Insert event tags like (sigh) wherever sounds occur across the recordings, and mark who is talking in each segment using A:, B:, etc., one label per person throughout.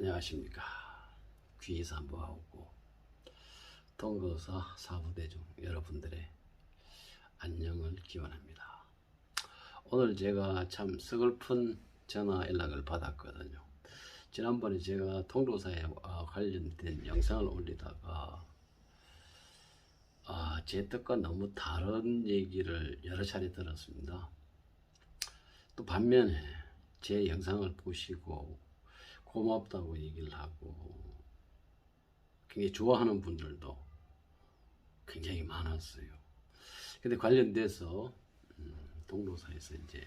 A: 안녕하십니까 귀사모하고 동거사 사부대중 여러분들의 안녕을 기원합니다. 오늘 제가 참 서글픈 전화 연락을 받았거든요. 지난번에 제가 통도사에 어, 관련된 영상을 올리다가 아, 제 뜻과 너무 다른 얘기를 여러 차례 들었습니다. 또 반면에 제 영상을 보시고 고맙다고 얘기를 하고 굉장히 좋아하는 분들도 굉장히 많았어요. 근데 관련돼서 음, 동로사에서 이제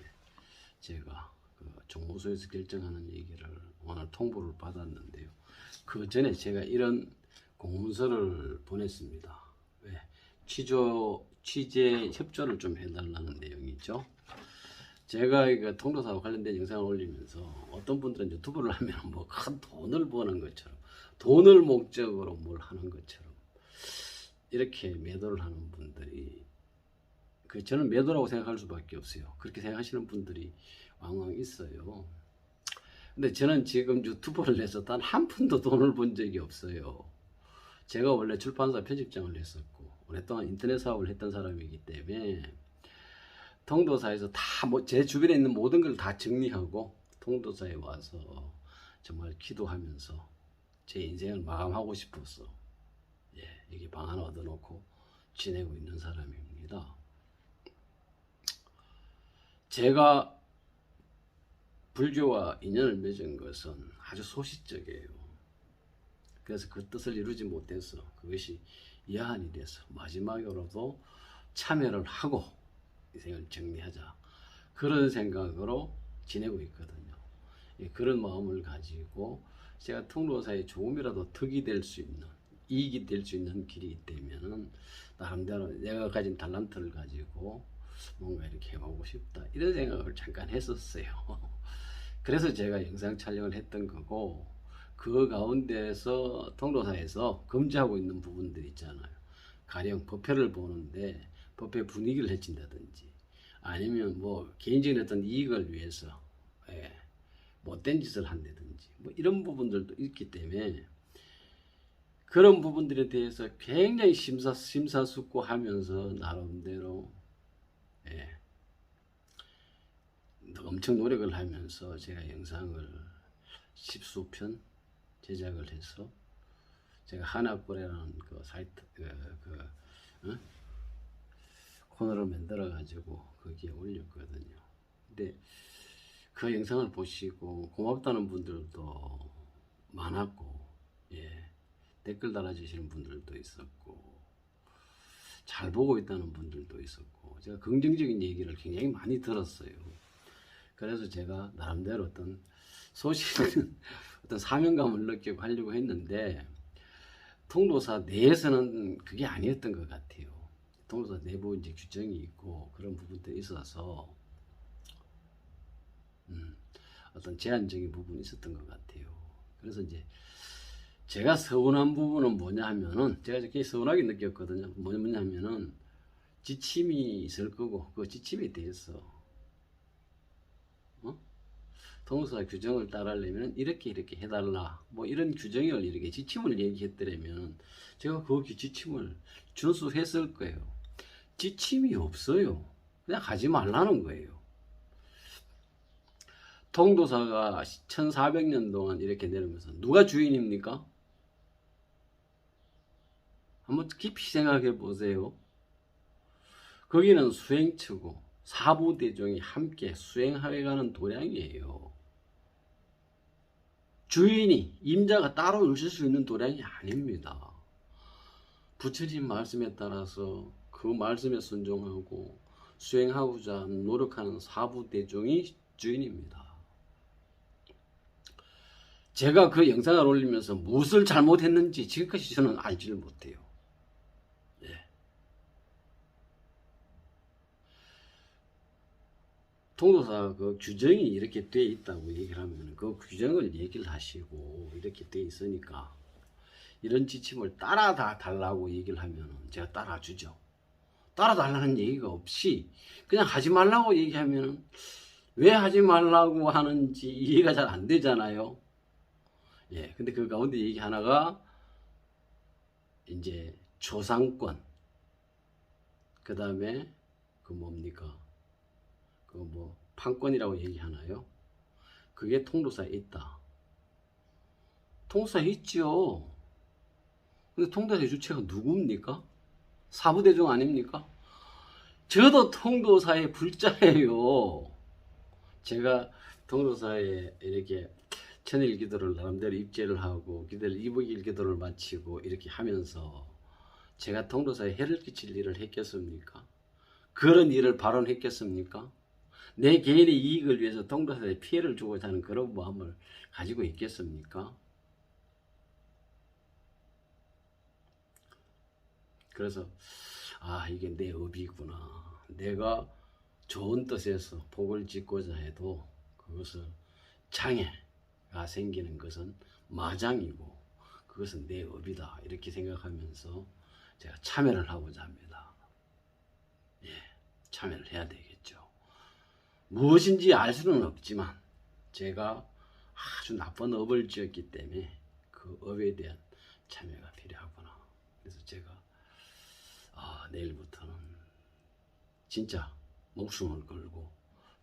A: 제가 그 종무소에서 결정하는 얘기를 오늘 통보를 받았는데요. 그 전에 제가 이런 공문서를 보냈습니다. 왜? 취조 취재 협조를 좀 해달라는 내용이죠. 제가 이거 통로사와 관련된 영상을 올리면서 어떤 분들은 유튜브를 (laughs) 하면 뭐 큰 돈을 버는 것처럼 돈을 목적으로 뭘 하는 것처럼 이렇게 매도를 하는 분들이 그 저는 매도라고 생각할 수밖에 없어요. 그렇게 생각하시는 분들이 왕왕 있어요. 근데 저는 지금 유튜브를 해서 단 한 푼도 돈을 번 적이 없어요. 제가 원래 출판사 편집장을 했었고 오랫동안 인터넷 사업을 했던 사람이기 때문에 통도사에서 다뭐제 주변에 있는 모든 걸 다 정리하고 통도사에 와서 정말 기도하면서 제 인생을 마감하고 싶었어. 예, 여기 방 하나 얻어놓고 지내고 있는 사람입니다. 제가 불교와 인연을 맺은 것은 아주 소시적이에요. 그래서 그 뜻을 이루지 못해서 그것이 여한이 돼서 마지막으로도 참여를 하고 인생을 정리하자 그런 생각으로 지내고 있거든요. 예, 그런 마음을 가지고 제가 통로사에 조금이라도 득이 될 수 있는 이익이 될 수 있는 길이 있다면은 나름대로 내가 가진 달란트를 가지고 뭔가 이렇게 해보고 싶다 이런 생각을 잠깐 했었어요. (laughs) 그래서 제가 영상 촬영을 했던 거고 그 가운데서 통로사에서 금지하고 있는 부분들 있잖아요. 가령 법회를 보는데 법회 분위기를 해친다든지 아니면 뭐 개인적인 어떤 이익을 위해서 예, 못된 짓을 한다든지 뭐 이런 부분들도 있기 때문에 그런 부분들에 대해서 굉장히 심사 심사숙고하면서 나름대로 예, 엄청 노력을 하면서 제가 영상을 십수 편 제작을 해서 제가 하나꼬레라는 그 사이트 그, 그 어? 코너를 만들어 가지고 거기에 올렸거든요. 근데 그 영상을 보시고 고맙다는 분들도 많았고 예. 댓글 달아주시는 분들도 있었고 잘 보고 있다는 분들도 있었고 제가 긍정적인 얘기를 굉장히 많이 들었어요. 그래서 제가 나름대로 어떤 소신 (laughs) 어떤 사명감을 느끼고 하려고 했는데 통로사 내에서는 그게 아니었던 것 같아요. 통로사 내부 이제 규정이 있고 그런 부분들이 있어서 음, 어떤 제한적인 부분이 있었던 것 같아요. 그래서 이제 제가 서운한 부분은 뭐냐 하면은 제가 굉장히 서운하게 느꼈거든요. 뭐냐 하면은 지침이 있을 거고 그 지침에 대해서 어? 통사 규정을 따르려면 이렇게 이렇게 해달라 뭐 이런 규정을 이렇게 지침을 얘기했더라면 제가 그 지침을 준수했을 거예요. 지침이 없어요. 그냥 하지 말라는 거예요. 통도사가 1400년 동안 이렇게 내려오면서 누가 주인입니까? 한번 깊이 생각해 보세요. 거기는 수행처고 사부대종이 함께 수행하여 가는 도량이에요. 주인이 임자가 따로 있을 수 있는 도량이 아닙니다. 부처님 말씀에 따라서 그 말씀에 순종하고 수행하고자 노력하는 사부대종이 주인입니다. 제가 그 영상을 올리면서 무엇을 잘못했는지 지금까지 저는 알지를 못해요. 예. 통도사 그 규정이 이렇게 돼 있다고 얘기를 하면 그 규정을 얘기를 하시고 이렇게 돼 있으니까 이런 지침을 따라 다 달라고 얘기를 하면 제가 따라 주죠. 따라 달라는 얘기가 없이 그냥 하지 말라고 얘기하면 왜 하지 말라고 하는지 이해가 잘 안 되잖아요. 예, 근데 그 가운데 얘기 하나가 이제 초상권, 그 다음에 그 뭡니까? 그 뭐 판권이라고 얘기하나요? 그게 통도사에 있다. 통도사에 있지요. 근데 통도사의 주체가 누굽니까? 사부대중 아닙니까? 저도 통도사의 불자예요. 제가 통도사에 이렇게 천일 기도를 나름대로 입제를 하고 기도를 이북일 기도를 마치고 이렇게 하면서 제가 통도사에 해를 끼칠 일을 했겠습니까? 그런 일을 발언했겠습니까? 내 개인의 이익을 위해서 통도사에 피해를 주고자 하는 그런 마음을 가지고 있겠습니까? 그래서 아 이게 내 업이구나. 내가 좋은 뜻에서 복을 짓고자 해도 그것을 장애가 생기는 것은 마장이고 그것은 내 업이다 이렇게 생각하면서 제가 참여를 하고자 합니다. 예, 참여를 해야 되겠죠. 무엇인지 알 수는 없지만 제가 아주 나쁜 업을 지었기 때문에 그 업에 대한 참여가 필요하구나. 그래서 제가 아, 내일부터는 진짜 목숨을 걸고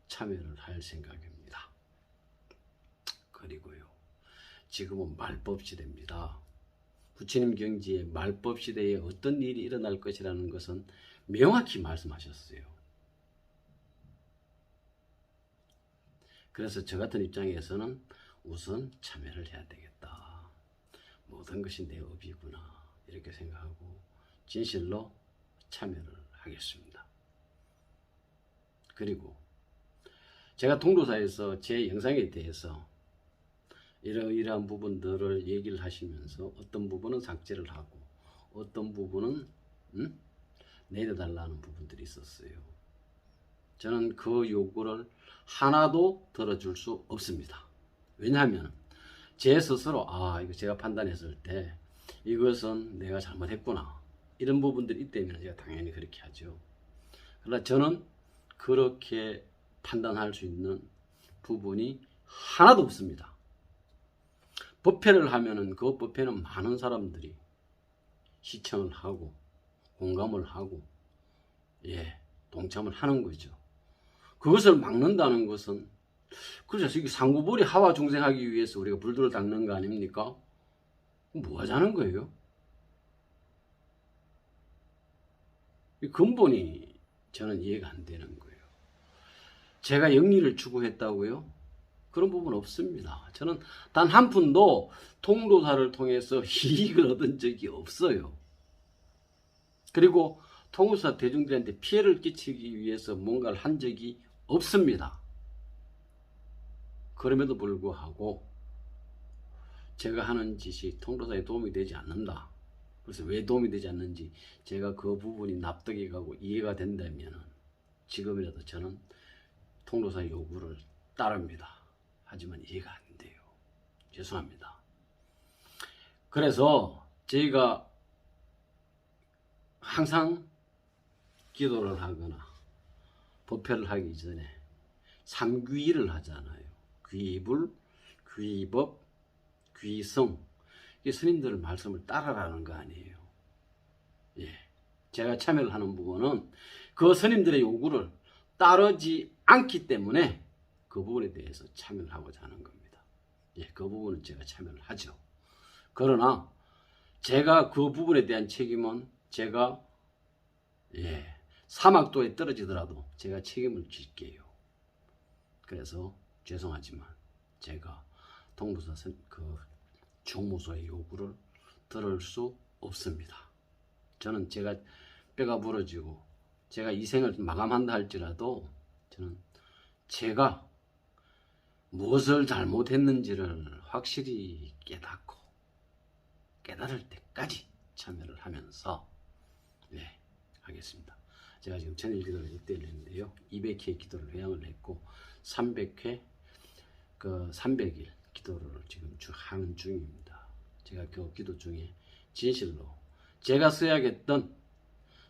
A: 참여를 할 생각입니다. 그리고요, 지금은 말법 시대입니다. 부처님 경지에 말법 시대에 어떤 일이 일어날 것이라는 것은 명확히 말씀하셨어요. 그래서 저 같은 입장에서는 우선 참여를 해야 되겠다. 모든 것이 내 업이구나. 이렇게 생각하고 진실로 참여를 하겠습니다. 그리고 제가 통도사에서 제 영상에 대해서 이러이러한 부분들을 얘기를 하시면서 어떤 부분은 삭제를 하고 어떤 부분은 음? 내려달라는 부분들이 있었어요. 저는 그 요구를 하나도 들어줄 수 없습니다. 왜냐하면 제 스스로 아 이거 제가 판단했을 때 이것은 내가 잘못했구나 이런 부분들이 있다면 제가 당연히 그렇게 하죠. 그러나 저는 그렇게 판단할 수 있는 부분이 하나도 없습니다. 법회를 하면은 그 법회는 많은 사람들이 시청을 하고 공감을 하고 예 동참을 하는 거죠. 그것을 막는다는 것은 그래서 이게 상구벌이 하와 중생하기 위해서 우리가 불들을 닦는 거 아닙니까? 뭐 하자는 거예요? 근본이 저는 이해가 안 되는 거예요. 제가 영리를 추구했다고요? 그런 부분 없습니다. 저는 단 한 푼도 통도사를 통해서 (laughs) 이익을 얻은 적이 없어요. 그리고 통도사 대중들한테 피해를 끼치기 위해서 뭔가를 한 적이 없습니다. 그럼에도 불구하고 제가 하는 짓이 통도사에 도움이 되지 않는다. 그래서 왜 도움이 되지 않는지 제가 그 부분이 납득이 가고 이해가 된다면 지금이라도 저는 통도사 요구를 따릅니다. 하지만 이해가 안 돼요. 죄송합니다. 그래서 저희가 항상 기도를 하거나 법회를 하기 전에 삼귀를 하잖아요. 귀불, 귀법, 귀성. 이 스님들 말씀을 따라라는 거 아니에요. 예. 제가 참여를 하는 부분은 그 스님들의 요구를 따르지 않기 때문에 그 부분에 대해서 참여를 하고자 하는 겁니다. 예, 그 부분은 제가 참여를 하죠. 그러나 제가 그 부분에 대한 책임은 제가 예, 사막도에 떨어지더라도 제가 책임을 질게요. 그래서 죄송하지만 제가 동부사 그 종무소의 요구를 들을 수 없습니다. 저는 제가 뼈가 부러지고 제가 이 생을 마감한다 할지라도 저는 제가 무엇을 잘못했는지를 확실히 깨닫고 깨달을 때까지 참여를 하면서 네 하겠습니다. 제가 지금 천일 기도를 6대를 했는데요. 200회 기도를 회양을 했고 300회 그 300일 기도를 지금 주 하는 중입니다. 제가 그 기도 중에 진실로 제가 써야겠던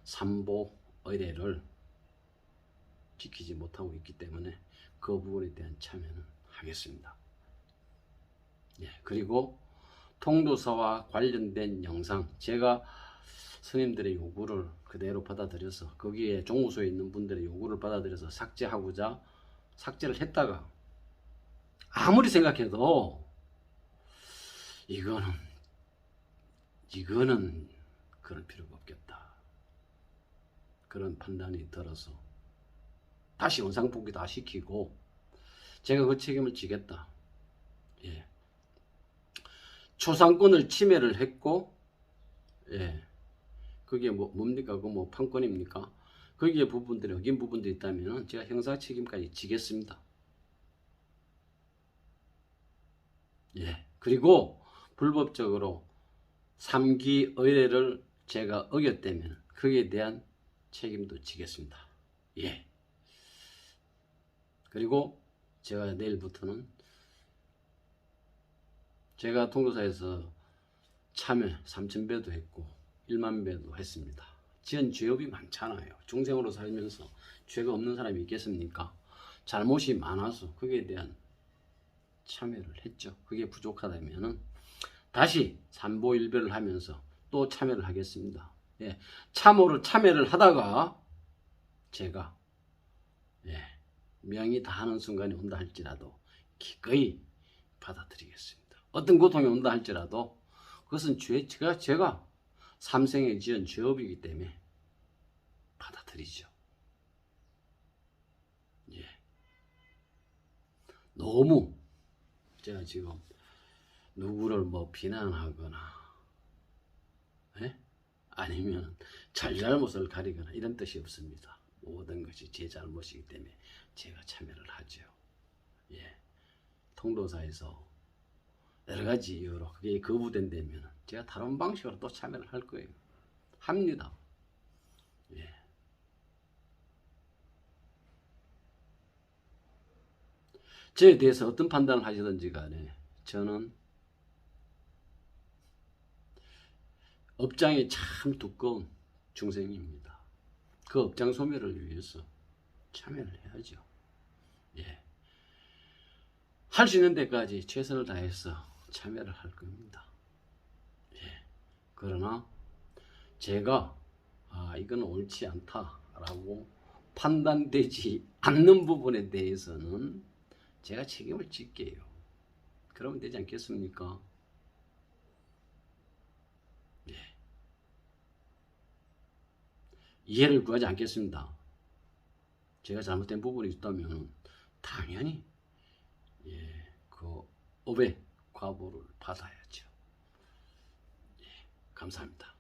A: 삼보 의례를 지키지 못하고 있기 때문에 그 부분에 대한 참여는 하겠습니다. 예, 그리고 통도사와 관련된 영상 제가 스님들의 요구를 그대로 받아들여서 거기에 종무소에 있는 분들의 요구를 받아들여서 삭제하고자 삭제를 했다가 아무리 생각해도 이거는 이거는 그럴 필요가 없겠다 그런 판단이 들어서 다시 원상 복귀 다 시키고 제가 그 책임을 지겠다 예. 초상권을 침해를 했고 예. 그게 뭐 뭡니까? 그 뭐 판권입니까? 거기에 부분들이 어긴 부분들이 있다면 제가 형사 책임까지 지겠습니다. 예. 그리고 불법적으로 3기 의뢰를 제가 어겼다면 거기에 대한 책임도 지겠습니다. 예. 그리고 제가 내일부터는 제가 통도사에서 참여 3,000배도 했고 1만 배도 했습니다. 지은 죄업이 많잖아요. 중생으로 살면서 죄가 없는 사람이 있겠습니까? 잘못이 많아서 거기에 대한 참여를 했죠. 그게 부족하다면은 다시 삼보일배를 하면서 또 참여를 하겠습니다. 예, 참으로 참여를 하다가 제가 예, 명이 다하는 순간이 온다 할지라도 기꺼이 받아들이겠습니다. 어떤 고통이 온다 할지라도 그것은 죄, 제가, 제가 삼생에 지은 죄업이기 때문에 받아들이죠. 예. 너무 제가 지금 누구를 뭐 비난하거나 예? 아니면 잘잘못을 가리거나 이런 뜻이 없습니다. 모든 것이 제 잘못이기 때문에 제가 참여를 하죠. 예. 통도사에서 여러 가지 이유로 그게 거부된다면 제가 다른 방식으로 또 참여를 할 거예요. 합니다. 저에 대해서 어떤 판단을 하시든지 간에 저는 업장이 참 두꺼운 중생입니다. 그 업장 소멸을 위해서 참여를 해야죠. 예. 할 수 있는 데까지 최선을 다해서 참여를 할 겁니다. 예. 그러나 제가 아, 이건 옳지 않다라고 판단되지 않는 부분에 대해서는 제가 책임을 질게요. 그러면 되지 않겠습니까? 예. 이해를 구하지 않겠습니다. 제가 잘못된 부분이 있다면 당연히 예, 그 업의 과보를 받아야죠. 예, 감사합니다.